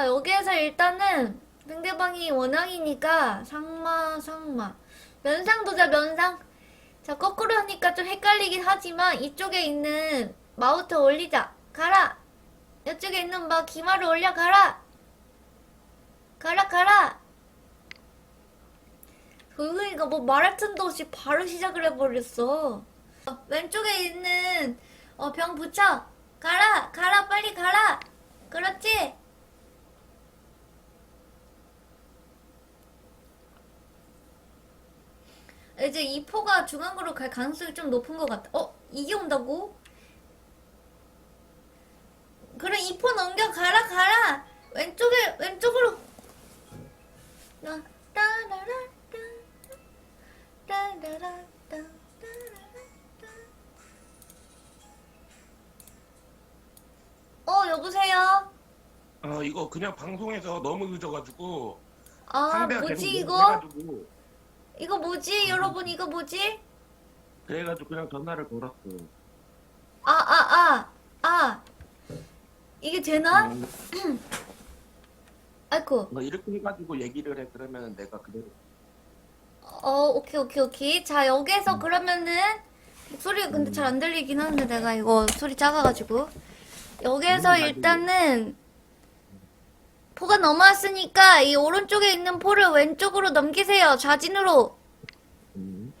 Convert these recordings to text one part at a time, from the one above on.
자, 여기에서 일단은 상대방이 원앙이니까 상마, 상마. 면상 도자, 면상. 자, 거꾸로 하니까 좀 헷갈리긴 하지만 이쪽에 있는 마우터 올리자. 가라! 이쪽에 있는 막 기마를 올려, 가라! 가라, 가라! 은근이가 뭐 말할 틈도 없이 바로 시작을 해버렸어. 어, 왼쪽에 있는 어, 병 붙여. 가라, 가라, 빨리 가라. 그렇지. 이제 이 포가 중앙으로 갈 가능성이 좀 높은 것 같아. 어, 이게 온다고? 그래, 이포 넘겨 가라, 가라. 왼쪽에 왼쪽으로. 나 따라라 따라라 따라라 어, 여보세요? 어 이거 그냥 방송에서 너무 늦어가지고 아, 뭐지, 이거? 해가지고 이거 뭐지, 여러분, 이거 뭐지? 그래가지고 그냥 전화를 걸었어. 아, 아, 아, 아. 이게 되나? 음, 아이고. 너 이렇게 해가지고 얘기를 해 그러면 내가 그대로 어, 오케이, 오케이, 오케이. 자, 여기에서 그러면은, 목소리가 근데 잘 안 들리긴 하는데, 내가 이거 소리 작아가지고. 여기에서 음. 일단은, 포가 넘어왔으니까, 이 오른쪽에 있는 포를 왼쪽으로 넘기세요. 좌진으로. 음.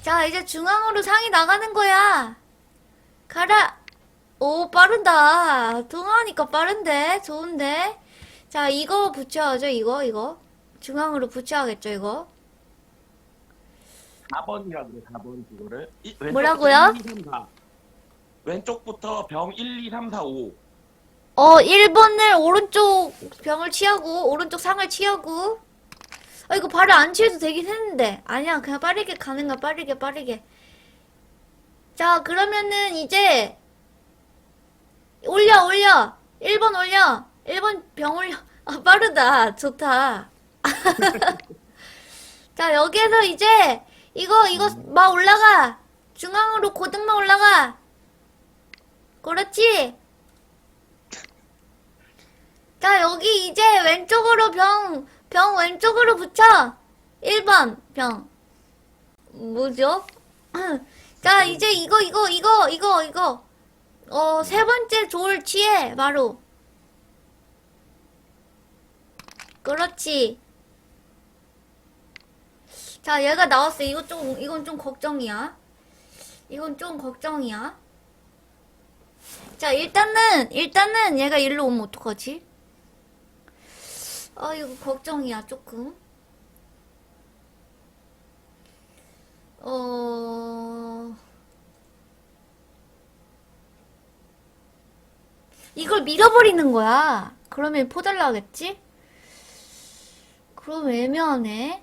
자, 이제 중앙으로 상이 나가는 거야. 가라. 오, 빠르다. 통화하니까 빠른데? 좋은데? 자, 이거 붙여야죠, 이거, 이거. 중앙으로 붙여야겠죠, 이거. 4번이라 그래 4번 그거를 이- 왼쪽부터 뭐라고요? 1, 2, 3, 4. 왼쪽부터 병 1, 2, 3, 4, 5 어, 1번을 오른쪽 병을 취하고, 오른쪽 상을 취하고. 아, 이거 발을 안 취해도 되긴 했는데. 아니야, 그냥 빠르게 가는 거야, 빠르게, 빠르게. 자, 그러면은 이제, 올려, 올려. 1번 올려. 1번 병 올려. 아, 빠르다. 좋다. 자, 여기에서 이제, 이거, 이거, 막 올라가. 중앙으로 고등만 올라가. 그렇지? 자, 여기 이제 왼쪽으로 병, 병 왼쪽으로 붙여. 1번 병. 뭐죠? 자, 이제 이거, 이거, 이거, 이거, 이거. 어, 세 번째 조를 취해, 바로. 그렇지. 자, 얘가 나왔어. 이거 좀, 이건 좀 걱정이야. 이건 좀 걱정이야. 자, 일단은, 일단은 얘가 일로 오면 어떡하지? 아, 이거 걱정이야, 조금. 어, 이걸 밀어버리는 거야. 그러면 포달라 하겠지? 그럼 애매하네.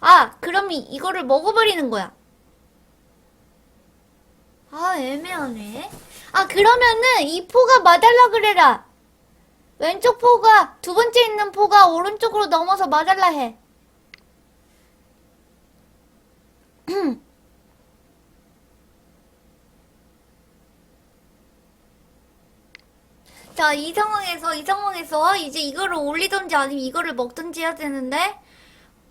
아, 그럼 이, 이거를 먹어버리는 거야. 아, 애매하네. 아, 그러면은 이 포가 마달라 그래라. 왼쪽 포가, 두 번째 있는 포가 오른쪽으로 넘어서 마달라 해. 자, 이 상황에서, 이 상황에서 이제 이거를 올리든지 아니면 이거를 먹든지 해야 되는데,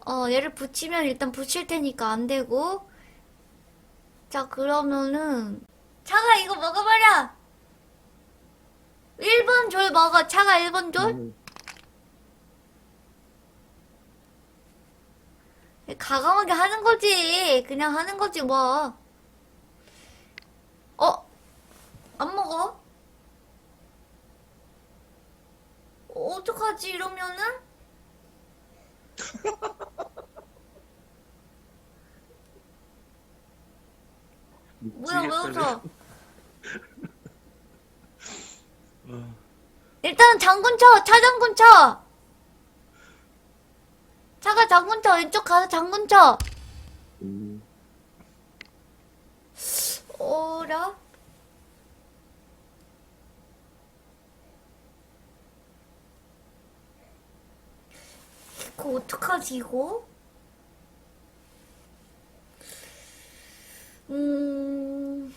어, 얘를 붙이면 일단 붙일 테니까 안 되고, 자, 그러면은, 차가 이거 먹어버려! 1번 졸 먹어, 차가 1번 졸? 음. 가감하게 하는 거지. 그냥 하는 거지, 뭐. 어? 안 먹어? 어, 어떡하지, 이러면은? 뭐야, 왜 웃어? 어. 일단 장군 쳐! 차 장군 쳐! 차가 장군 쳐! 왼쪽 가서 장군 쳐! 음. 어라? 이거 어떡하지, 이거? 음...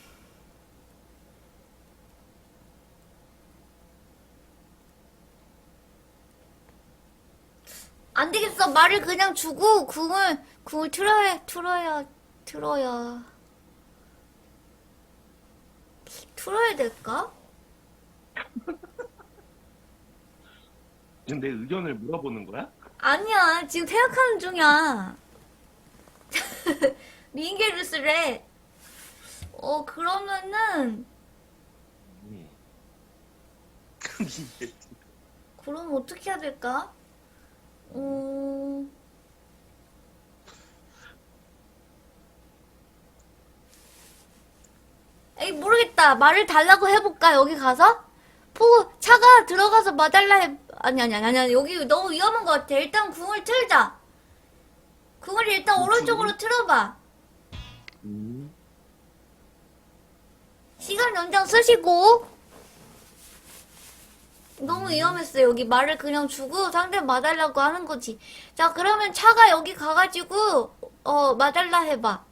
안 되겠어. 말을 그냥 주고 궁을 궁을 틀어야 틀어야 틀어야 틀어야 될까? 지금 내 의견을 물어보는 거야? 아니야. 지금 생각하는 중이야. 링게르스래. 어 그러면은 음. 근데 그럼 어떻게 해야 될까? 음... 에이 모르겠다. 말을 달라고 해볼까 여기 가서? 포 차가 들어가서 마달라 해. 아니 아니 아니 아니 여기 너무 위험한 것 같아. 일단 궁을 틀자. 궁을 일단 오른쪽으로 틀어봐. 시간 연장 쓰시고. 너무 위험했어 여기 말을 그냥 주고 상대 마달라고 하는 거지. 자 그러면 차가 여기 가가지고 어 마달라 해봐.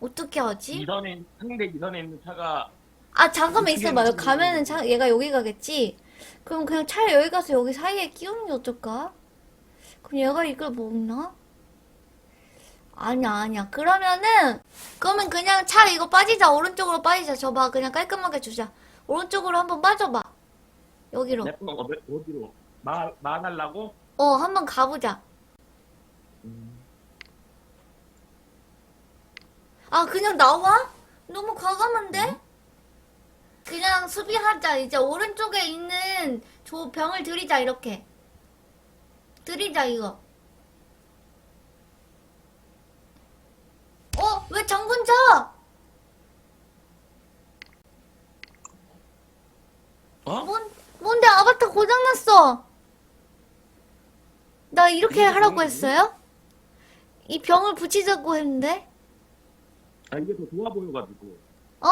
어떻게 하지? 이선에 상대 이선에 있는 차가 아 잠깐만 어떻게 있어봐 여기 하는지. 가면은 차 얘가 여기 가겠지? 그럼 그냥 차를 여기 가서 여기 사이에 끼우는 게 어떨까? 그럼 얘가 이걸 먹나? 아니야 아니야. 그러면은 그러면 그냥 차 이거 빠지자. 오른쪽으로 빠지자. 저봐. 그냥 깔끔하게 주자. 오른쪽으로 한번 빠져봐. 여기로. 어디, 어디로? 마 말하려고? 어 한번 가보자. 아 그냥 나와? 너무 과감한데? 그냥 수비하자. 이제 오른쪽에 있는 저 병을 들이자 이렇게. 들이자 이거 어? 왜 장군 쳐? 어? 뭔, 뭔데 아바타 고장났어 나 이렇게 이게 하라고 병이니? 했어요? 이 병을 붙이자고 했는데 아 이게 더 좋아 보여가지고 어?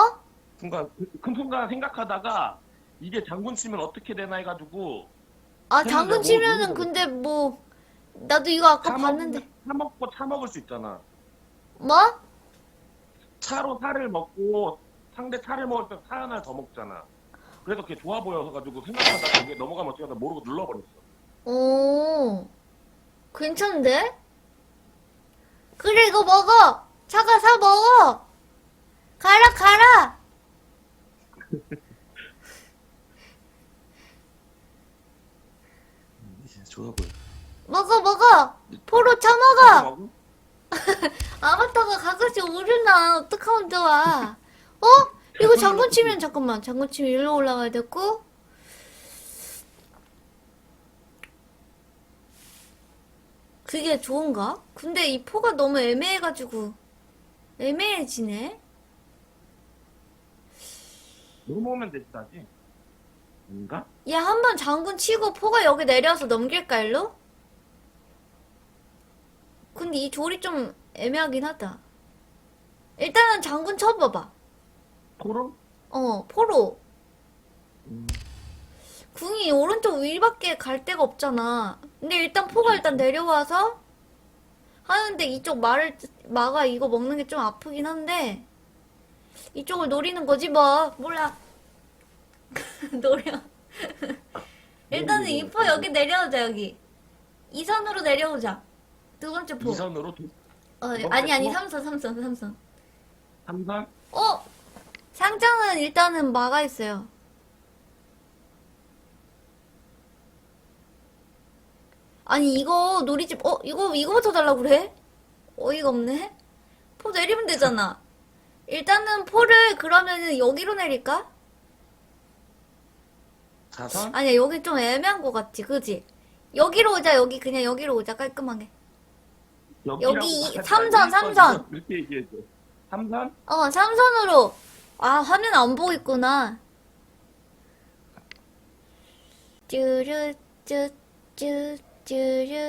순간 그- 큰 순간 생각하다가 이게 장군 치면 어떻게 되나 해가지고 아 장군 뭐 치면은 모르겠어. 근데 뭐 나도 이거 아까 차 봤는데 먹, 차 먹고 차 먹을 수 있잖아. 뭐? 차로 살을 먹고 상대 차를 먹을 때 차 하나를 더 먹잖아. 그래서 그게 좋아 보여가지고 생각하다가 이게 넘어가면 어떻게 하다 모르고 눌러버렸어. 오 괜찮은데? 그래 이거 먹어 차가 사 먹어 가라 가라 좋아 보여. 먹어 먹어 포로 차 먹어 먹어? 아바타가 가끔씩 오르나 어떡하면 좋아 어? 이거 장군 치면 잠깐만 장군 치면 일로 올라가야 됐고 그게 좋은가? 근데 이 포가 너무 애매해가지고 애매해지네 넘어오면 됐다지. 아닌가? 얘 한 번 장군 치고 포가 여기 내려와서 넘길까 일로? 근데 이 조리 좀 애매하긴 하다. 일단은 장군 쳐봐봐. 포로? 어 포로. 음. 궁이 오른쪽 위밖에 갈 데가 없잖아. 근데 일단 포가 일단 내려와서 하는데 이쪽 말을 마가 이거 먹는 게 좀 아프긴 한데 이쪽을 노리는 거지 뭐. 몰라. 노려. 일단은 이포 여기 내려오자 여기. 이 선으로 내려오자 두 번째 포 이선으로 두, 어, 아니 아니 포? 삼선 삼선 삼선 삼선? 어 상장은 일단은 막아 있어요 아니 이거 놀이집 어 이거 이거부터 달라고 그래? 어이가 없네. 포 내리면 되잖아. 일단은 포를 그러면은 여기로 내릴까? 사선? 아니야 여기 좀 애매한 것 같지, 그지? 여기로 오자 여기 그냥 여기로 오자 깔끔하게. 여기라고 여기 삼선, 삼선. 이렇게 얘기해줘. 삼선? 어 삼선으로. 아 화면 안 보고 있구나.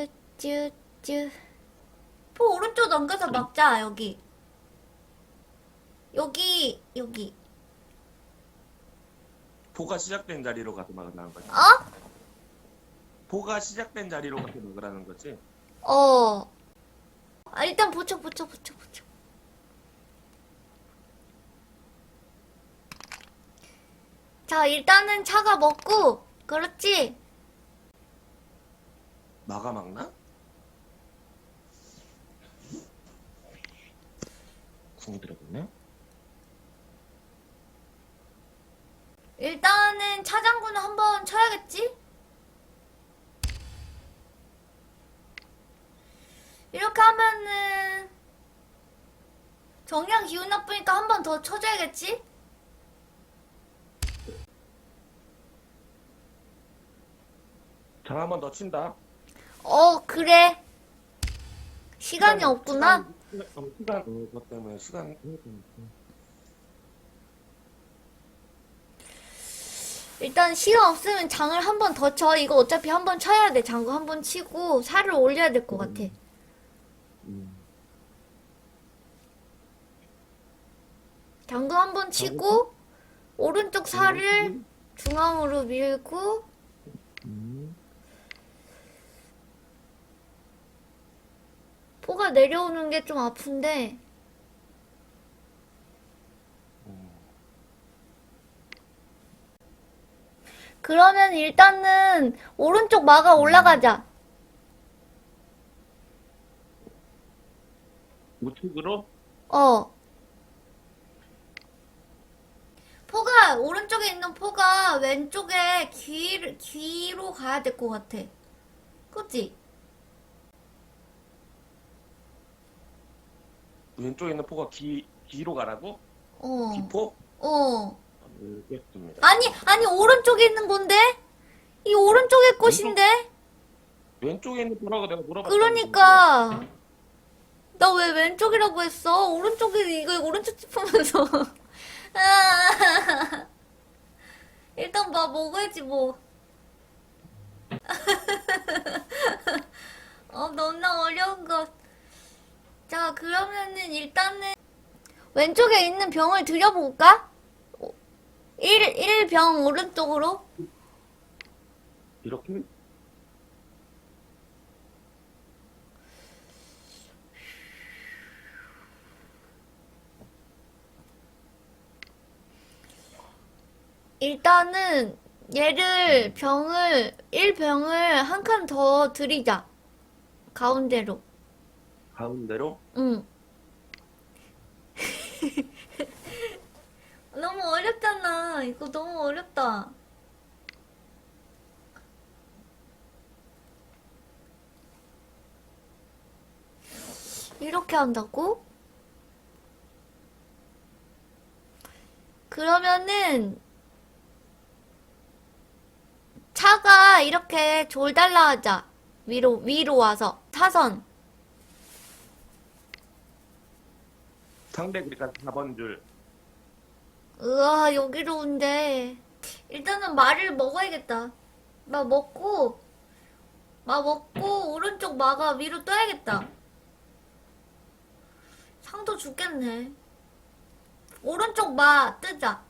쭈르쭈쭈쭈쭈쭈. 포 오른쪽 넘겨서 막자 여기. 여기 여기. 포가 시작된 자리로 가서 막으라는 거지. 어? 포가 시작된 자리로 가서 막으라는 거지. 어. 아, 일단 붙여, 붙여, 붙여, 붙여. 자, 일단은 차가 먹고, 그렇지? 마가 막나? 궁이 들어갔네? 일단은 차장군을 한번 쳐야겠지? 이렇게 하면은 정량 기운 나쁘니까 한 번 더 쳐줘야겠지? 장 한 번 더 친다. 어 그래. 시간이 시간, 없구나. 시간, 어, 시간, 어, 그것 때문에 시간. 일단 시간 없으면 장을 한 번 더 쳐. 이거 어차피 한 번 쳐야 돼. 장구 한 번 치고 살을 올려야 될 것 같아 장구 한번 치고 오른쪽 살을 중앙으로 밀고 음. 포가 내려오는 게 좀 아픈데 음. 그러면 일단은 오른쪽 마가 올라가자 우측으로? 어 포가 오른쪽에 있는 포가 왼쪽에 귀, 귀로 가야 될 것 같아 그치? 왼쪽에 있는 포가 기, 기로 가라고? 어 기포? 어. 알겠습니다. 아니, 아니, 오른쪽에 있는 건데? 이 오른쪽의 꽃인데? 왼쪽에 있는 포라고 내가 물어봤다. 그러니까. 나 왜 왼쪽이라고 했어? 오른쪽이, 이거 오른쪽 짚으면서. 아. 일단 막 먹어야지, 뭐. 어, 너무나 어려운 것. 자, 그러면은 일단은 왼쪽에 있는 병을 들여볼까? 1, 1병 오른쪽으로. 이렇게? 일단은 얘를 병을 1병을 한 칸더 들이자. 가운데로. 가운데로? 응. 너무 어렵잖아. 이거 너무 어렵다. 이렇게 한다고? 그러면은 차가 이렇게 졸달라 하자. 위로 위로 와서 사선. 상대 그러니까 4번 줄. 으아 여기로 온대 일단은 말을 먹어야겠다 막 먹고 막 먹고 오른쪽 마가 위로 떠야겠다 상도 죽겠네 오른쪽 마 뜨자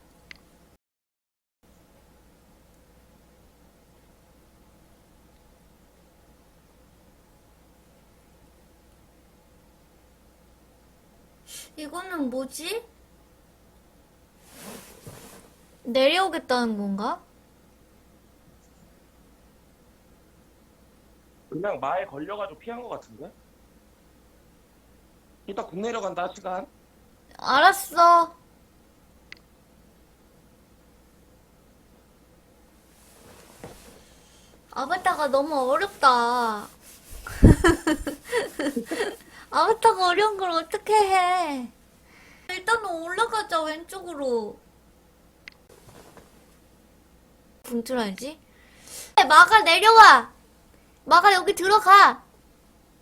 이거는 뭐지? 내려오겠다는 건가? 그냥 마에 걸려가지고 피한 것 같은데? 이따 국 내려간다 시간. 알았어. 아바타가 너무 어렵다. 아바타가 어려운 걸 어떻게 해? 일단은 올라가자, 왼쪽으로. 붕틀어야지. 마가 내려와! 마가 여기 들어가!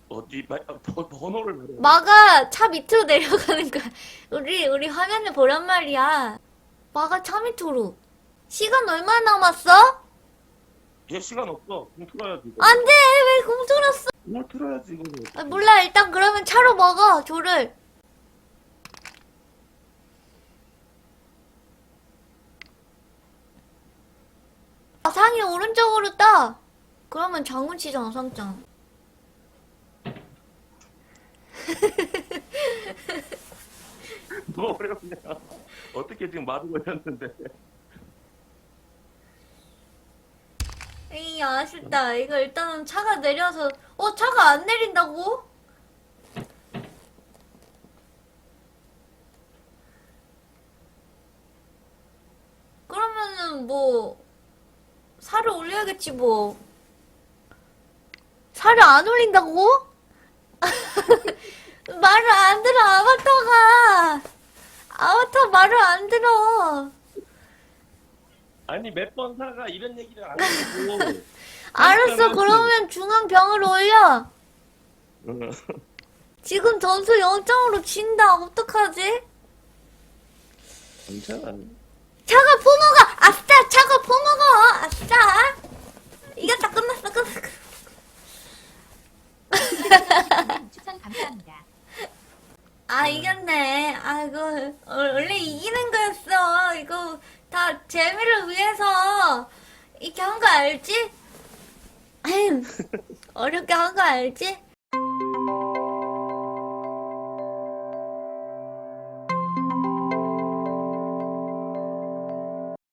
어디 마, 번- 번호를 말해. 마가 차 밑으로 내려가는 거야. 우리, 우리 화면을 보란 말이야. 마가 차 밑으로. 시간 얼마 남았어? 얘 시간 없어. 공 틀어야지. 이거. 안 돼! 왜 공들었어? 공 틀어야지 이거. 아, 몰라. 일단 그러면 차로 먹어, 조를. 아, 상이 오른쪽으로 따. 그러면 장군 치잖아, 상장. 뭐 어렵냐. 어떻게 지금 마두 걸렸는데. 에이 아쉽다. 이거 일단은 차가 내려서 어 차가 안 내린다고? 그러면은 뭐 살을 올려야겠지 뭐. 살을 안 올린다고? 말을 안 들어 아바타가. 아바타 말을 안 들어. 아니 몇 번 사가 이런 얘기를 안 하고. 알았어 그러면 중앙병으로 올려. 응. 지금 점수 0점으로 진다. 어떡하지? 괜찮아. 차가! 아싸! 차가 포모가! 아싸! 이겼다. 끝났어. 끝났어. 추천 감사합니다. 아, 이겼네. 아이고. 어, 원래 이기는 거였어. 이거 다 재미를 위해서 어렵게 한거 알지?